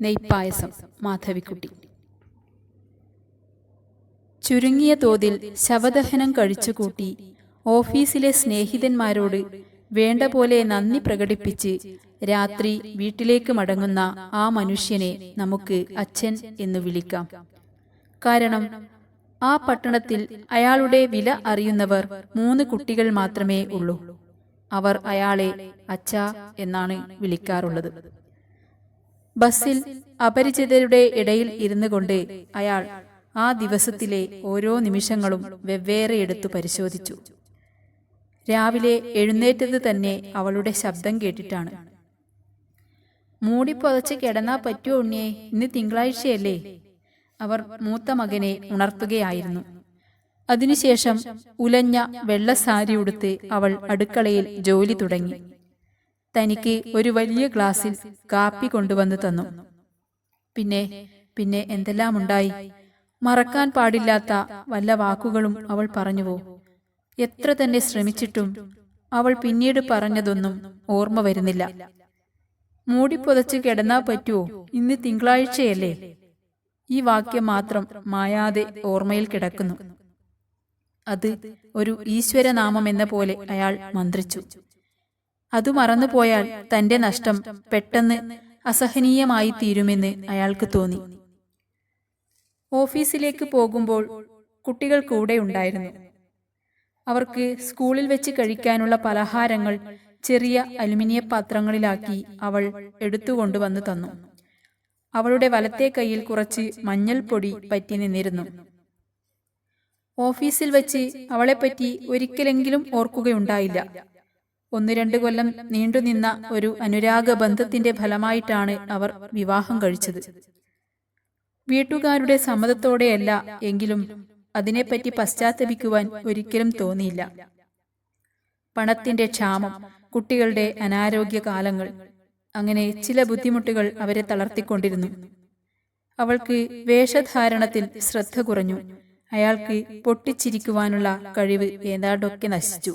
നെയ്പ്പായസം മാധവിക്കുട്ടി. ചുരുങ്ങിയ തോതിൽ ശവദഹനം കഴിച്ചുകൂട്ടി ഓഫീസിലെ സ്നേഹിതന്മാരോട് വേണ്ട പോലെ നന്ദി പ്രകടിപ്പിച്ച് രാത്രി വീട്ടിലേക്ക് മടങ്ങുന്ന ആ മനുഷ്യനെ നമുക്ക് അച്ഛൻ എന്ന് വിളിക്കാം. കാരണം ആ പട്ടണത്തിൽ അയാളുടെ വില അറിയുന്നവർ മൂന്ന് കുട്ടികൾ മാത്രമേ ഉള്ളൂ. അവർ അയാളെ അച്ഛ എന്നാണ് വിളിക്കാറുള്ളത്. ബസ്സിൽ അപരിചിതരുടെ ഇടയിൽ ഇരുന്നു കൊണ്ട് അയാൾ ആ ദിവസത്തിലെ ഓരോ നിമിഷങ്ങളും വെവ്വേറെ എടുത്തു പരിശോധിച്ചു. രാവിലെ എഴുന്നേറ്റത് തന്നെ അവളുടെ ശബ്ദം കേട്ടിട്ടാണ്. മൂടി കിടന്നാ പറ്റുമോ ഉണ്ണിയെ? ഇന്ന് തിങ്കളാഴ്ചയല്ലേ? അവർ മൂത്ത മകനെ ഉണർത്തുകയായിരുന്നു. അതിനുശേഷം ഉലഞ്ഞ വെള്ള സാരി ഉടുത്ത് അവൾ അടുക്കളയിൽ ജോലി തുടങ്ങി. തനിക്ക് ഒരു വലിയ ഗ്ലാസ്സിൽ കാപ്പി കൊണ്ടുവന്ന് തന്നു. പിന്നെ പിന്നെ എന്തെല്ലാം ഉണ്ടായി? മറക്കാൻ പാടില്ലാത്ത വല്ല വാക്കുകളും അവൾ പറഞ്ഞുവോ? എത്ര തന്നെ ശ്രമിച്ചിട്ടും അവൾ പിന്നീട് പറഞ്ഞതൊന്നും ഓർമ്മ വരുന്നില്ല. മൂടിപ്പൊതച്ച് കിടന്നാ പറ്റുമോ ഇന്ന് തിങ്കളാഴ്ചയല്ലേ. ഈ വാക്യം മാത്രം മായാതെ ഓർമ്മയിൽ കിടക്കുന്നു. അത് ഒരു ഈശ്വരനാമം എന്ന പോലെ അയാൾ മന്ത്രിച്ചു. അതു മറന്നുപോയാൽ തന്റെ നഷ്ടം പെട്ടെന്ന് അസഹനീയമായി തീരുമെന്ന് അയാൾക്ക് തോന്നി. ഓഫീസിലേക്ക് പോകുമ്പോൾ കുട്ടികൾ കൂടെ ഉണ്ടായിരുന്നു. അവർക്ക് സ്കൂളിൽ വെച്ച് കഴിക്കാനുള്ള പലഹാരങ്ങൾ ചെറിയ അലുമിനിയ പാത്രങ്ങളിലാക്കി അവൾ എടുത്തുകൊണ്ടുവന്ന് തന്നു. അവളുടെ വലത്തെ കയ്യിൽ കുറച്ച് മഞ്ഞൾപ്പൊടി പറ്റി നിന്നിരുന്നു. ഓഫീസിൽ വെച്ച് അവളെപ്പറ്റി ഒരിക്കലെങ്കിലും ഓർക്കുകയുണ്ടായില്ല. ഒന്ന് രണ്ട് കൊല്ലം നീണ്ടുനിന്ന ഒരു അനുരാഗ ബന്ധത്തിന്റെ ഫലമായിട്ടാണ് അവർ വിവാഹം കഴിച്ചത്. വീട്ടുകാരുടെ സമ്മതത്തോടെയല്ല എങ്കിലും അതിനെപ്പറ്റി പശ്ചാത്തപിക്കുവാൻ ഒരിക്കലും തോന്നിയില്ല. പണത്തിന്റെ ക്ഷാമം കുട്ടികളുടെ അനാരോഗ്യ കാലങ്ങൾ അങ്ങനെ ചില ബുദ്ധിമുട്ടുകൾ അവരെ തളർത്തിക്കൊണ്ടിരുന്നു. അവൾക്ക് വേഷധാരണത്തിൽ ശ്രദ്ധ കുറഞ്ഞു. അയാൾക്ക് പൊട്ടിച്ചിരിക്കുവാനുള്ള കഴിവ് ഏതാണ്ടൊക്കെ നശിച്ചു.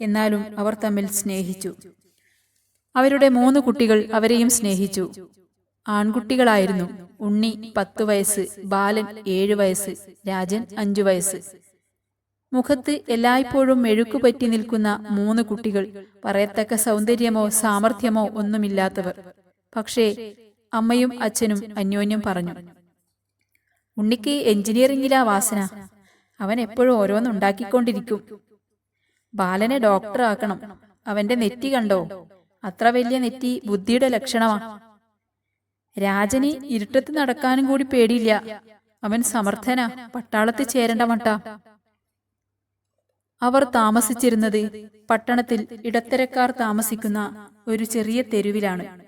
എന്നാലും അവർ തമ്മിൽ സ്നേഹിച്ചു. അവരുടെ മൂന്ന് കുട്ടികൾ അവരെയും സ്നേഹിച്ചു. ആൺകുട്ടികളായിരുന്നു ഉണ്ണി പത്തു വയസ്സ് ബാലൻ ഏഴു വയസ്സ് രാജൻ അഞ്ചു വയസ്സ്. മുഖത്ത് എല്ലായ്പ്പോഴും മെഴുക്കുപറ്റി നിൽക്കുന്ന മൂന്ന് കുട്ടികൾ പറയത്തക്ക സൗന്ദര്യമോ സാമർഥ്യമോ ഒന്നുമില്ലാത്തവർ. പക്ഷേ അമ്മയും അച്ഛനും അന്യോന്യം പറഞ്ഞു ഉണ്ണിക്ക് എഞ്ചിനീയറിംഗിലാ വാസന. അവൻ എപ്പോഴും ഓരോന്നുണ്ടാക്കിക്കൊണ്ടിരിക്കും ബാലനെ ഡോക്ടറാക്കണം. അവന്റെ നെറ്റി കണ്ടോ? അത്ര വലിയ നെറ്റി ബുദ്ധിയുടെ ലക്ഷണമാ. രാജന് ഇരുട്ടത്ത് നടക്കാനും കൂടി പേടിയില്ല. അവൻ സമർത്ഥന. പട്ടാളത്തിൽ ചേരേണ്ട മട്ട. അവർ താമസിച്ചിരുന്നത് പട്ടണത്തിൽ ഇടത്തരക്കാർ താമസിക്കുന്ന ഒരു ചെറിയ തെരുവിലാണ്.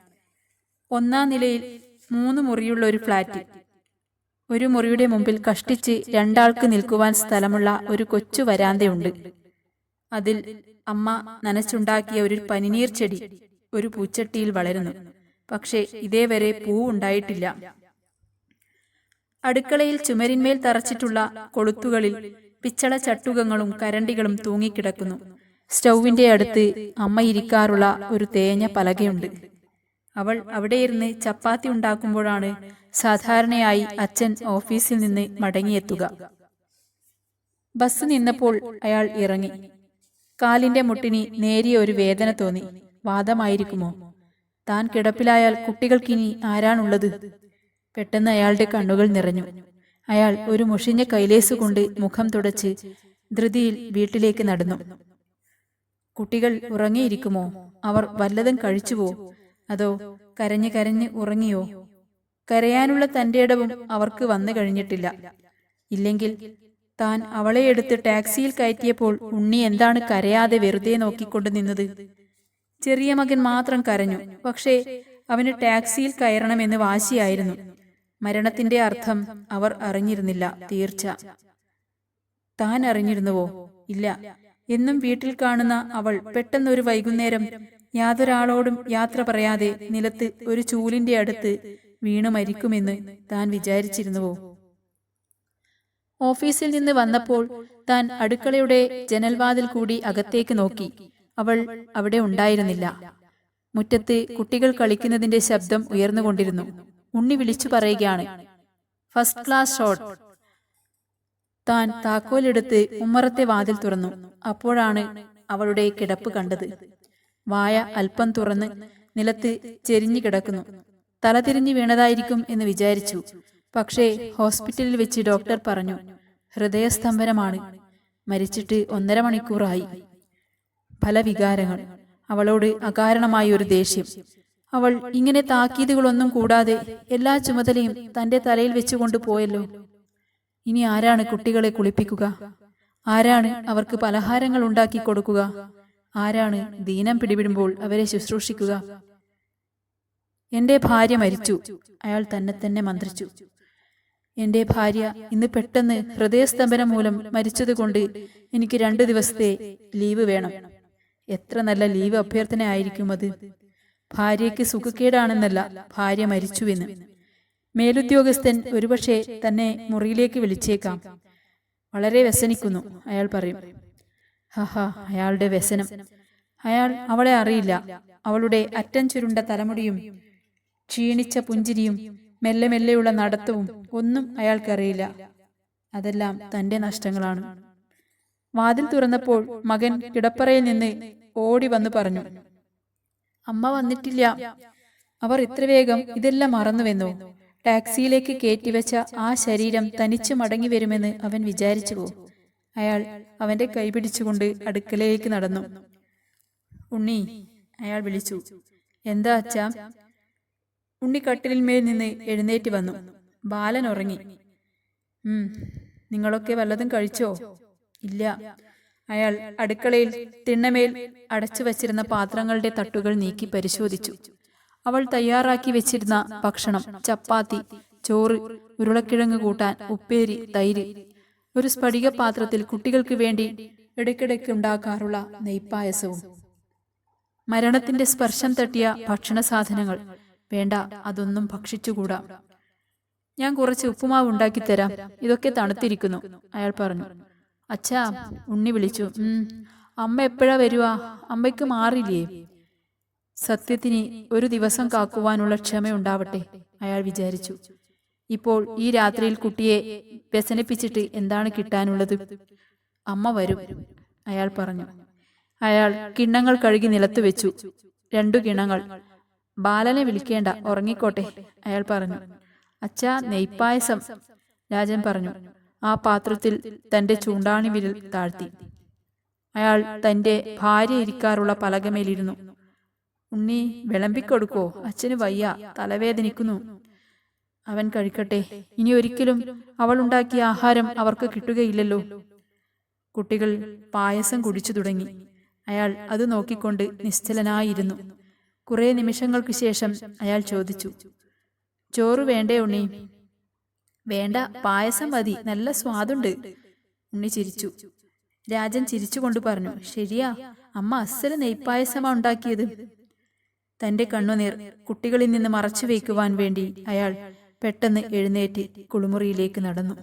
ഒന്നാം നിലയിൽ മൂന്ന് മുറിയുള്ള ഒരു ഫ്ലാറ്റ്. ഒരു മുറിയുടെ മുമ്പിൽ കഷ്ടിച്ച് രണ്ടാൾക്ക് നിൽക്കുവാൻ സ്ഥലമുള്ള ഒരു കൊച്ചു വരാന്തയുണ്ട്. അതിൽ അമ്മ നനച്ചുണ്ടാക്കിയ ഒരു പനിനീർ ചെടി ഒരു പൂച്ചട്ടിയിൽ വളരുന്നു. പക്ഷേ ഇതേവരെ പൂവുണ്ടായിട്ടില്ല അടുക്കളയിൽ ചുമരിന്മേൽ തറച്ചിട്ടുള്ള കൊളുത്തുകളിൽ പിച്ചള ചട്ടുകങ്ങളും കരണ്ടികളും തൂങ്ങിക്കിടക്കുന്നു. സ്റ്റൗവിന്റെ അടുത്ത് അമ്മ ഇരിക്കാറുള്ള ഒരു തേഞ്ഞ പലകയുണ്ട്. അവൾ അവിടെയിരുന്ന് ചപ്പാത്തി ഉണ്ടാക്കുമ്പോഴാണ് സാധാരണയായി അച്ഛൻ ഓഫീസിൽ നിന്ന് മടങ്ങിയെത്തുക. ബസ് നിന്നപ്പോൾ അയാൾ ഇറങ്ങി. കാലിന്റെ മുട്ടിന് നേരിയ ഒരു വേദന തോന്നി. വാദമായിരിക്കുമോ? താൻ കിടപ്പിലായാൽ കുട്ടികൾക്കിനി ആരാണുള്ളത്? പെട്ടെന്ന് അയാളുടെ കണ്ണുകൾ നിറഞ്ഞു. അയാൾ ഒരു മുഷിഞ്ഞ കൈലേസ് കൊണ്ട് മുഖം തുടച്ച് ധൃതിയിൽ വീട്ടിലേക്ക് നടന്നു. കുട്ടികൾ ഉറങ്ങിയിരിക്കുമോ? അവർ വല്ലതും കഴിച്ചുവോ? അതോ കരഞ്ഞ് കരഞ്ഞ് ഉറങ്ങിയോ? കരയാനുള്ള തന്റെ ഇടവും അവർക്ക് വന്നു കഴിഞ്ഞിട്ടില്ല. ഇല്ലെങ്കിൽ താൻ അവളെ എടുത്ത് ടാക്സിയിൽ കയറ്റിയപ്പോൾ ഉണ്ണി എന്താണ് കരയാതെ വെറുതെ നോക്കിക്കൊണ്ട് നിന്നത്? ചെറിയ മകൻ മാത്രം കരഞ്ഞു. പക്ഷേ അവന് ടാക്സിയിൽ കയറണമെന്ന് വാശിയായിരുന്നു. മരണത്തിന്റെ അർത്ഥം അവർ അറിഞ്ഞിരുന്നില്ല തീർച്ച. താൻ അറിഞ്ഞിരുന്നുവോ? ഇല്ല. എന്നും വീട്ടിൽ കാണുന്ന അവൾ പെട്ടെന്നൊരു വൈകുന്നേരം യാതൊരാളോടും യാത്ര പറയാതെ നിലത്ത് ഒരു ചൂലിന്റെ അടുത്ത് വീണു മരിക്കുമെന്ന് താൻ വിചാരിച്ചിരുന്നുവോ? ഓഫീസിൽ നിന്ന് വന്നപ്പോൾ താൻ അടുക്കളയുടെ ജനൽവാതിൽ കൂടി അകത്തേക്ക് നോക്കി. അവൾ അവിടെ ഉണ്ടായിരുന്നില്ല. മുറ്റത്ത് കുട്ടികൾ കളിക്കുന്നതിന്റെ ശബ്ദം ഉയർന്നുകൊണ്ടിരുന്നു. ഉണ്ണി വിളിച്ചു പറയുകയാണ് ഫസ്റ്റ് ക്ലാസ് ഷോട്ട് താൻ താക്കോലെടുത്ത് ഉമ്മറത്തെ വാതിൽ തുറന്നു. അപ്പോഴാണ് അവളുടെ കിടപ്പ് കണ്ടത്. വായ അല്പം തുറന്ന് നിലത്ത് ചെരിഞ്ഞു കിടക്കുന്നു. തലതിരിഞ്ഞു വീണതായിരിക്കും എന്ന് വിചാരിച്ചു. പക്ഷേ ഹോസ്പിറ്റലിൽ വെച്ച് ഡോക്ടർ പറഞ്ഞു ഹൃദയസ്തംഭനമാണ്. മരിച്ചിട്ട് ഒന്നര മണിക്കൂറായി. പല വികാരങ്ങൾ അവളോട് അകാരണമായ ഒരു ദേഷ്യം. അവൾ ഇങ്ങനെ താക്കീതുകളൊന്നും കൂടാതെ എല്ലാ ചുമതലയും തന്റെ തലയിൽ വെച്ചുകൊണ്ട് പോയല്ലോ. ഇനി ആരാണ് കുട്ടികളെ കുളിപ്പിക്കുക? ആരാണ് അവർക്ക് പലഹാരങ്ങൾ ഉണ്ടാക്കി കൊടുക്കുക? ആരാണ് ദീനം പിടിവിടുമ്പോൾ അവരെ ശുശ്രൂഷിക്കുക? എന്റെ ഭാര്യ മരിച്ചു. അയാൾ തന്നെ തന്നെ മന്ത്രിച്ചു. എന്റെ ഭാര്യ ഇന്ന് പെട്ടെന്ന് ഹൃദയസ്തംഭനം മൂലം മരിച്ചതുകൊണ്ട് എനിക്ക് രണ്ടു ദിവസത്തെ ലീവ് വേണം. എത്ര നല്ല ലീവ് അഭ്യർത്ഥന ആയിരിക്കും അത്? ഭാര്യയ്ക്ക് സുഖക്കേടാണെന്നല്ല ഭാര്യ മരിച്ചുവെന്ന്. മേലുദ്യോഗസ്ഥൻ ഒരുപക്ഷെ തന്നെ മുറിയിലേക്ക് വിളിച്ചേക്കാം. വളരെ വ്യസനിക്കുന്നു അയാൾ പറയും. ഹാ അയാളുടെ വ്യസനം. അയാൾ അവളെ അറിയില്ല. അവളുടെ അറ്റം ചുരുണ്ട തലമുടിയും ക്ഷീണിച്ച പുഞ്ചിരിയും മെല്ലെ മെല്ലെയുള്ള നടത്തവും ഒന്നും അയാൾക്കറിയില്ല. അതെല്ലാം തന്റെ നഷ്ടങ്ങളാണ്. വാതിൽ തുറന്നപ്പോൾ മകൻ കിടപ്പറയിൽ നിന്ന് ഓടി വന്നു പറഞ്ഞു അമ്മ വന്നിട്ടില്ല. അവർ ഇത്ര വേഗം ഇതെല്ലാം മറന്നുവെന്നു? ടാക്സിയിലേക്ക് കയറ്റിവെച്ച ആ ശരീരം തനിച്ചു മടങ്ങി വരുമെന്ന് അവൻ വിചാരിച്ചു പോകും അയാൾ അവന്റെ കൈപിടിച്ചുകൊണ്ട് അടുക്കളയിലേക്ക് നടന്നു. ഉണ്ണി അയാൾ വിളിച്ചു എന്താ അച്ഛാ? ഉണ്ണി കട്ടിലിന്മേൽ നിന്ന് എഴുന്നേറ്റ് വന്നു. ബാലൻ ഉറങ്ങി. ഉം നിങ്ങളൊക്കെ വല്ലതും കഴിച്ചോ? ഇല്ല. അയാൾ അടുക്കളയിൽ തിണ്ണമേൽ അടച്ചു വച്ചിരുന്ന പാത്രങ്ങളുടെ തട്ടുകൾ നീക്കി പരിശോധിച്ചു. അവൾ തയ്യാറാക്കി വെച്ചിരുന്ന ഭക്ഷണം ചപ്പാത്തി ചോറ് ഉരുളക്കിഴങ്ങ് കൂട്ടാൻ ഉപ്പേരി തൈര് ഒരു സ്ഫടിക പാത്രത്തിൽ കുട്ടികൾക്ക് വേണ്ടി ഇടയ്ക്കിടയ്ക്ക് ഉണ്ടാക്കാറുള്ള നെയ്പ്പായസവും മരണത്തിന്റെ സ്പർശം തട്ടിയ ഭക്ഷണ സാധനങ്ങൾ വേണ്ട അതൊന്നും ഭക്ഷിച്ചുകൂടാ. ഞാൻ കുറച്ച് ഉപ്പുമാവ് ഉണ്ടാക്കി തരാം ഇതൊക്കെ തണുത്തിരിക്കുന്നു അയാൾ പറഞ്ഞു. അച്ഛാ ഉണ്ണി വിളിച്ചു. അമ്മ എപ്പോഴാ വരുക അമ്മയ്ക്ക് മാറില്ലേ? സത്യത്തിന് ഒരു ദിവസം കാക്കുവാനുള്ള ക്ഷമയുണ്ടാവട്ടെ അയാൾ വിചാരിച്ചു. ഇപ്പോൾ ഈ രാത്രിയിൽ കുട്ടിയെ വ്യസനിപ്പിച്ചിട്ട് എന്താണ് കിട്ടാനുള്ളത്? അമ്മ വരും അയാൾ പറഞ്ഞു. അയാൾ കിണ്ണങ്ങൾ കഴുകി നിലത്തു വെച്ചു. രണ്ടു കിണങ്ങൾ. ബാലനെ വിളിക്കേണ്ട ഉറങ്ങിക്കോട്ടെ അയാൾ പറഞ്ഞു. അച്ഛാ നെയ്പായസം രാജൻ പറഞ്ഞു. ആ പാത്രത്തിൽ തന്റെ ചൂണ്ടാണി വിരൽ താഴ്ത്തി. അയാൾ തന്റെ ഭാര്യ ഇരിക്കാറുള്ള പലകമേലിരുന്നു. ഉണ്ണി വിളമ്പിക്കൊടുക്കോ? അച്ഛന് വയ്യ തലവേദനിക്കുന്നു. അവൻ കഴിക്കട്ടെ. ഇനി ഒരിക്കലും അവൾ ഉണ്ടാക്കിയ ആഹാരം അവർക്ക് കിട്ടുകയില്ലല്ലോ. കുട്ടികൾ പായസം കുടിച്ചു തുടങ്ങി. അയാൾ അത് നോക്കിക്കൊണ്ട് നിശ്ചലനായിരുന്നു. കുറെ നിമിഷങ്ങൾക്ക് ശേഷം അയാൾ ചോദിച്ചു ചോറ് വേണ്ടേ ഉണ്ണി? വേണ്ട പായസം മതി നല്ല സ്വാദുണ്ട് ഉണ്ണി ചിരിച്ചു. രാജൻ ചിരിച്ചുകൊണ്ട് പറഞ്ഞു ശരിയാ അമ്മ അസ്സൽ നെയ്പ്പായസമാ ഉണ്ടാക്കിയത്. തന്റെ കണ്ണുനീർ കുട്ടികളിൽ നിന്ന് മറച്ചു വയ്ക്കുവാൻ വേണ്ടി അയാൾ പെട്ടെന്ന് എഴുന്നേറ്റ് കുളിമുറിയിലേക്ക് നടന്നു.